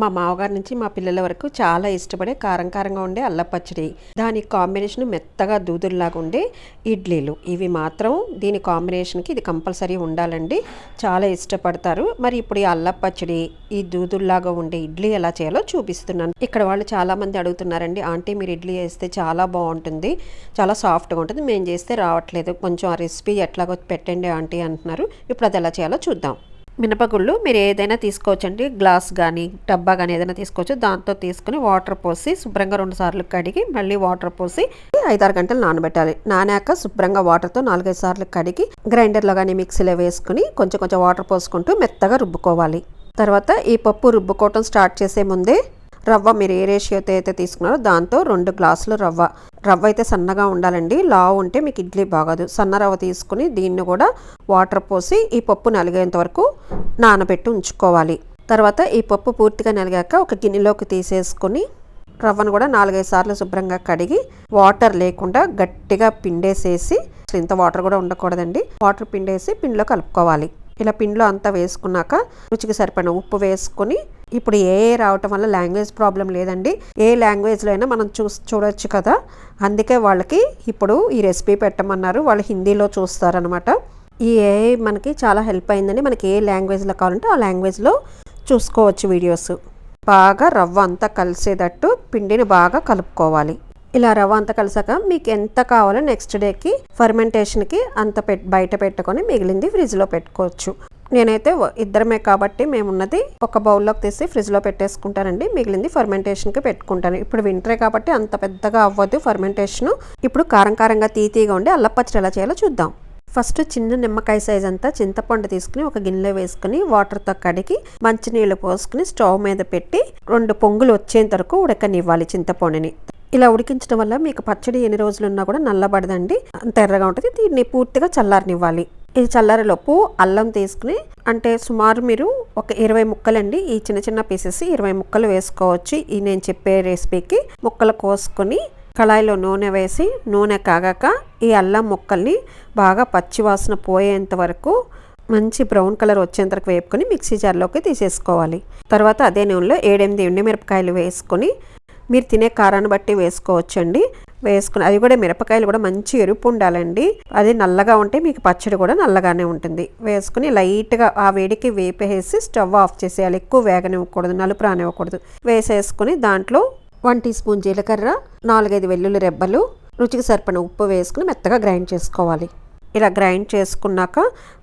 మా మామగారి నుంచి మా పిల్లల వరకు చాలా ఇష్టపడే కారం కారంగా ఉండే అల్లం పచ్చడి. దాని కాంబినేషన్ మెత్తగా దూదుల్లాగా ఉండే ఇడ్లీలు. ఇవి మాత్రం దీని కాంబినేషన్కి ఇది కంపల్సరీ ఉండాలండి. చాలా ఇష్టపడతారు. మరి ఇప్పుడు ఈ అల్లం పచ్చడి ఈ దూదుల్లాగా ఉండే ఇడ్లీ ఎలా చేయాలో చూపిస్తున్నాను. ఇక్కడ వాళ్ళు చాలామంది అడుగుతున్నారండి ఆంటీ మీరు ఇడ్లీ వేస్తే చాలా బాగుంటుంది చాలా సాఫ్ట్గా ఉంటుంది మేము చేస్తే రావట్లేదు కొంచెం ఆ రెసిపీ ఎట్లాగో పెట్టండి ఆంటీ అంటున్నారు. ఇప్పుడు అది ఎలా చేయాలో చూద్దాం. మినపగుళ్ళు మీరు ఏదైనా తీసుకోవచ్చండి. గ్లాస్ కానీ డబ్బా కానీ ఏదైనా తీసుకోవచ్చు. దాంతో తీసుకుని వాటర్ పోసి శుభ్రంగా రెండు సార్లు కడిగి మళ్ళీ వాటర్ పోసి ఐదారు గంటలు నానబెట్టాలి. నానాక శుభ్రంగా వాటర్తో నాలుగైదు సార్లు కడిగి గ్రైండర్లో కానీ మిక్సీలో వేసుకుని కొంచెం కొంచెం వాటర్ పోసుకుంటూ మెత్తగా రుబ్బుకోవాలి. తర్వాత ఈ పప్పు రుబ్బుకోవటం స్టార్ట్ చేసే ముందే రవ్వ మీరు ఏ రేషియోతో అయితే తీసుకున్నారో దాంతో రెండు గ్లాసులు రవ్వ. రవ్వ అయితే సన్నగా ఉండాలండి. లావు ఉంటే మీకు ఇడ్లీ బాగోదు. సన్న రవ్వ తీసుకుని దీన్ని కూడా వాటర్ పోసి ఈ పప్పు నలిగేంత వరకు నానబెట్టి ఉంచుకోవాలి. తర్వాత ఈ పప్పు పూర్తిగా నలిగాక ఒక గిన్నెలోకి తీసేసుకొని రవ్వను కూడా నాలుగైదు సార్లు శుభ్రంగా కడిగి వాటర్ లేకుండా గట్టిగా పిండేసేసి ఇంత వాటర్ కూడా ఉండకూడదండి. వాటర్ పిండేసి పిండిలో కలుపుకోవాలి. ఇలా పిండిలో అంతా వేసుకున్నాక రుచికి సరిపడిన ఉప్పు వేసుకొని ఇప్పుడు ఏ రావటం వల్ల లాంగ్వేజ్ ప్రాబ్లం లేదండి. ఏ లాంగ్వేజ్లో అయినా మనం చూ చూడొచ్చు కదా. అందుకే వాళ్ళకి ఇప్పుడు ఈ రెసిపీ పెట్టమన్నారు. వాళ్ళు హిందీలో చూస్తారనమాట ఈ ఏ మనకి చాలా హెల్ప్ అయిందండి మనకి ఏ లాంగ్వేజ్లో కావాలంటే ఆ లాంగ్వేజ్లో చూసుకోవచ్చు వీడియోస్. బాగా రవ్వ అంతా కలిసేటట్టు పిండిని బాగా కలుపుకోవాలి. ఇలా రవ్వ అంతా కలిసాక మీకు ఎంత కావాలో నెక్స్ట్ డేకి ఫర్మెంటేషన్కి అంత పెట్ బయట పెట్టుకొని మిగిలింది ఫ్రిడ్జ్లో పెట్టుకోవచ్చు. నేనైతే ఇద్దరమే కాబట్టి మేమున్నది ఒక బౌల్లోకి తీసి ఫ్రిడ్జ్లో పెట్టేసుకుంటానండి. మిగిలింది ఫర్మెంటేషన్కి పెట్టుకుంటాను. ఇప్పుడు వింటరే కాబట్టి అంత పెద్దగా అవ్వదు ఫర్మెంటేషన్. ఇప్పుడు కారం కారంగా తీతీగా ఉండి అల్లపచ్చడి ఎలా చేయాలో చూద్దాం. ఫస్ట్ చిన్న నిమ్మకాయ సైజ్ అంతా చింతపండు తీసుకుని ఒక గిన్నెలో వేసుకుని వాటర్తో కడిగి మంచినీళ్ళు పోసుకుని స్టవ్ మీద పెట్టి రెండు పొంగులు వచ్చేంత వరకు ఉడకనివ్వాలి చింతపండుని. ఇలా ఉడికించడం వల్ల మీకు పచ్చడి ఎన్ని రోజులు ఉన్నా కూడా నల్లబడదండి. అంత ఎర్రగా ఉంటుంది. దీన్ని పూర్తిగా చల్లారనివ్వాలి. ఇది చల్లారేలోపు అల్లం తీసుకుని అంటే సుమారు మీరు ఒక ఇరవై ముక్కలండి ఈ చిన్న చిన్న పీసెస్ ఇరవై ముక్కలు వేసుకోవచ్చు. ఈ నేను చెప్పే రెసిపీకి ముక్కలు కోసుకొని కళాయిలో నూనె వేసి నూనె కాగాక ఈ అల్లం ముక్కల్ని బాగా పచ్చివాసన పోయేంత వరకు మంచి బ్రౌన్ కలర్ వచ్చేంత వరకు వేపుకొని మిక్సీ జార్లోకి తీసేసుకోవాలి. తర్వాత అదే నూనెలో ఏడెనిమిది ఎండుమిరపకాయలు వేసుకొని మీరు తినే కారాన్ని బట్టి వేసుకోవచ్చండి. వేసుకుని అది కూడా మిరపకాయలు కూడా మంచి ఎరుపు ఉండాలండి. అది నల్లగా ఉంటే మీకు పచ్చడి కూడా నల్లగానే ఉంటుంది. వేసుకుని లైట్గా ఆ వేడికి వేపేసి స్టవ్ ఆఫ్ చేసేయాలి. ఎక్కువ వేగనివ్వకూడదు నలుపు రానివ్వకూడదు. వేసేసుకుని దాంట్లో వన్ టీ స్పూన్ జీలకర్ర నాలుగైదు వెల్లుల్లి రెబ్బలు రుచికి సరిపడిన ఉప్పు వేసుకుని మెత్తగా గ్రైండ్ చేసుకోవాలి. ఇలా గ్రైండ్ చేసుకున్నాక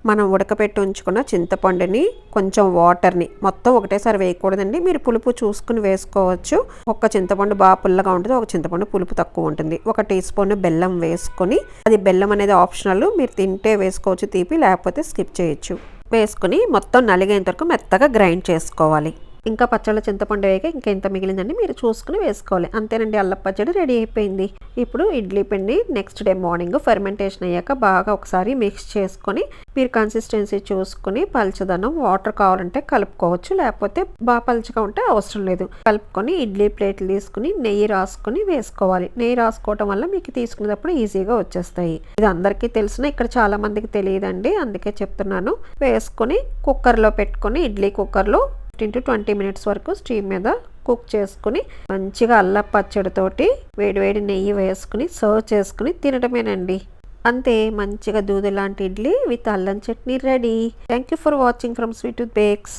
మనం ఉడకపెట్టి ఉంచుకున్న చింతపండుని కొంచెం వాటర్ని మొత్తం ఒకటేసారి వేయకూడదండి. మీరు పులుపు చూసుకుని వేసుకోవచ్చు. ఒక చింతపండు బాగా పుల్లగా ఉంటుంది ఒక చింతపండు పులుపు తక్కువ ఉంటుంది. ఒక టీ స్పూన్ బెల్లం వేసుకొని అది బెల్లం అనేది ఆప్షనల్ మీరు తింటే వేసుకోవచ్చు తీపి లేకపోతే స్కిప్ చేయొచ్చు. వేసుకుని మొత్తం నలిగేంత వరకు మెత్తగా గ్రైండ్ చేసుకోవాలి. ఇంకా పచ్చళ్ళ చింతపండు వేయక ఇంకా ఎంత మిగిలిందండి మీరు చూసుకుని వేసుకోవాలి. అంతేనండి అల్లం పచ్చడి రెడీ అయిపోయింది. ఇప్పుడు ఇడ్లీ పిండి నెక్స్ట్ డే మార్నింగ్ ఫెర్మెంటేషన్ అయ్యాక బాగా ఒకసారి మిక్స్ చేసుకొని మీరు కన్సిస్టెన్సీ చూసుకుని పలచదనం వాటర్ కావాలంటే కలుపుకోవచ్చు లేకపోతే బాగా పలుచగా ఉంటే అవసరం లేదు. కలుపుకొని ఇడ్లీ ప్లేట్లు తీసుకుని నెయ్యి రాసుకుని వేసుకోవాలి. నెయ్యి రాసుకోవటం వల్ల మీకు తీసుకునేటప్పుడు ఈజీగా వచ్చేస్తాయి. ఇది అందరికీ తెలిసిన ఇక్కడ చాలా మందికి తెలియదండి అందుకే చెప్తున్నాను. వేసుకొని కుక్కర్లో పెట్టుకొని ఇడ్లీ కుక్కర్లో ఫిఫ్టీన్ టు ట్వంటీ మినిట్స్ వరకు స్టీమ్ మీద కుక్ చేసుకుని మంచిగా అల్ల పచ్చడితోటి వేడివేడి నెయ్యి వేసుకుని సర్వ్ చేసుకుని తినడమేనండి. అంతే మంచిగా దూది లాంటి ఇడ్లీ విత్ అల్లం chutney ready. Thank you for watching from sweet bakes